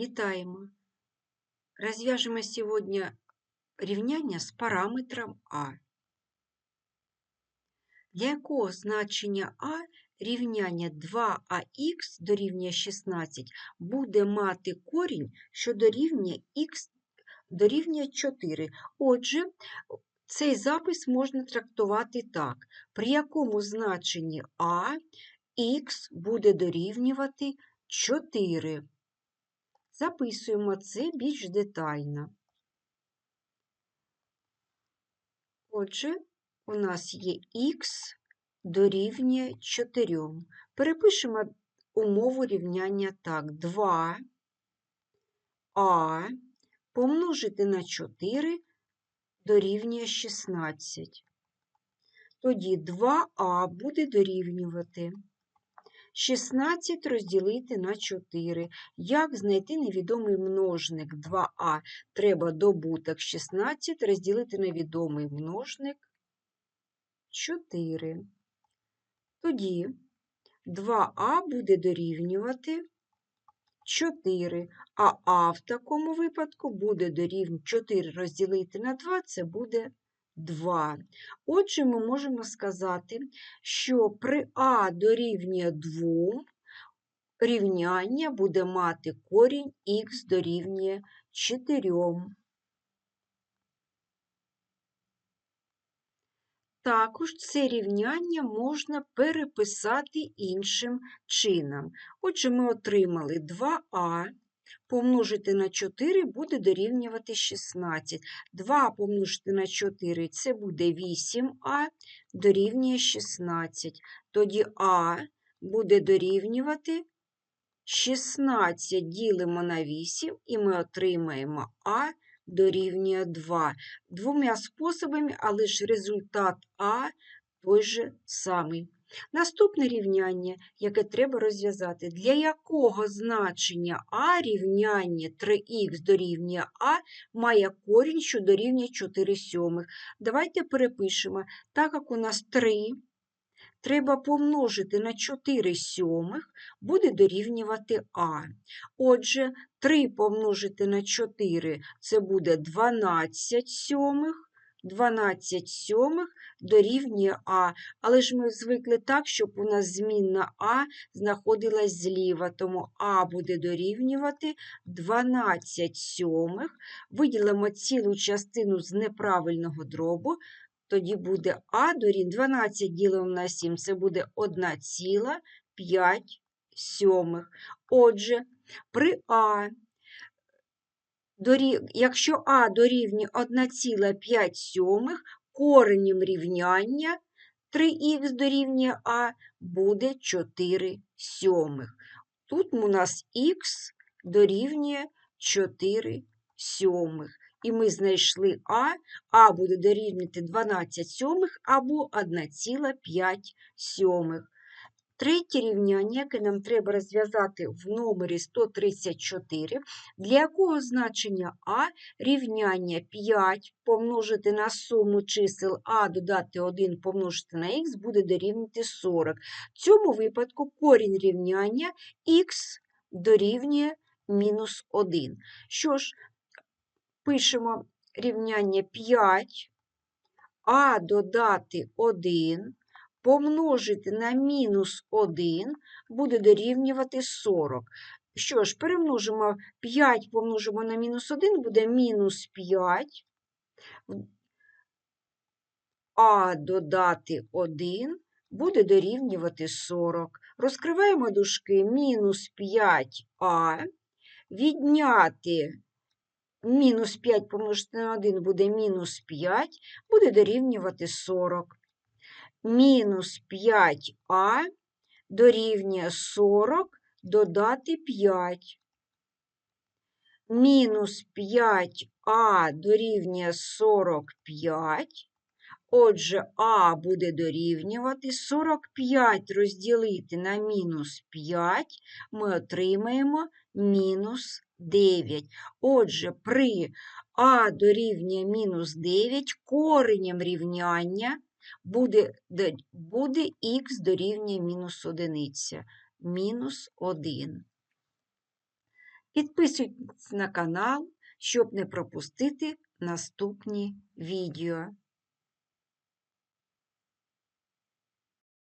Вітаємо! Розв'яжемо сьогодні рівняння з параметром А. Для якого значення А рівняння 2ах дорівнює 16 буде мати корінь, що дорівнює х дорівнює 4. Отже, цей запис можна трактувати так, при якому значенні А х буде дорівнювати 4. Записуємо це більш детально. Отже, у нас є х дорівнює 4. Перепишемо умову рівняння так: 2а помножити на 4 дорівнює 16. Тоді 2а буде дорівнювати 16 розділити на 4. Як знайти невідомий множник 2а? Треба добуток 16 розділити на відомий множник 4. Тоді 2а буде дорівнювати 4, а а в такому випадку буде дорівнювати 4 розділити на 2, це буде 2. Отже, ми можемо сказати, що при А дорівнює 2 рівняння буде мати корінь х дорівнює 4. Також це рівняння можна переписати іншим чином. Отже, ми отримали 2а помножити на 4 буде дорівнювати 16. 2 помножити на 4 це буде 8а дорівнює 16. Тоді А буде дорівнювати 16 ділимо на 8, і ми отримаємо А дорівнює 2. Двома способами, але ж результат А той же самий. Наступне рівняння, яке треба розв'язати, для якого значення А рівняння 3х дорівнює А має корінь, що дорівнює 4 сьомих. Давайте перепишемо, так як у нас 3, треба помножити на 4 сьомих, буде дорівнювати А. Отже, 3 помножити на 4 це буде 12 сьомих. 12 сьомих дорівнює А, але ж ми звикли так, щоб у нас змінна А знаходилась зліва, тому А буде дорівнювати 12 сьомих. Виділимо цілу частину з неправильного дробу, тоді буде А дорівнює 12 ділимо на 7, це буде 1,5 сьомих. Отже, при А якщо А дорівнює 1,5, коренем рівняння 3х дорівнює А буде 4 сьомих. Тут у нас х дорівнює 4 сьомих. І ми знайшли А, А буде дорівнювати 12 сьомих або 1,5 сьомих. Третє рівняння, яке нам треба розв'язати в номері 134, для якого значення А рівняння 5 помножити на суму чисел А додати 1 помножити на х буде дорівнювати 40. В цьому випадку корінь рівняння х дорівнює мінус 1. Що ж, пишемо рівняння 5, а додати 1 помножити на мінус 1 буде дорівнювати 40. Що ж, перемножимо 5 помножимо на мінус 1, буде мінус 5, а додати 1 буде дорівнювати 40. Розкриваємо дужки мінус 5а, відняти мінус 5 помножити на 1 буде мінус 5, буде дорівнювати 40 мінус 5а дорівнює 40 додати 5. Мінус 5а дорівнює 45. Отже, А буде дорівнювати 45 розділити на мінус 5, ми отримаємо мінус 9. Отже, при А дорівнює мінус 9 коренем рівняння буде буде х дорівнює мінус одиниця, мінус 1. Підписуйтесь на канал, щоб не пропустити наступні відео.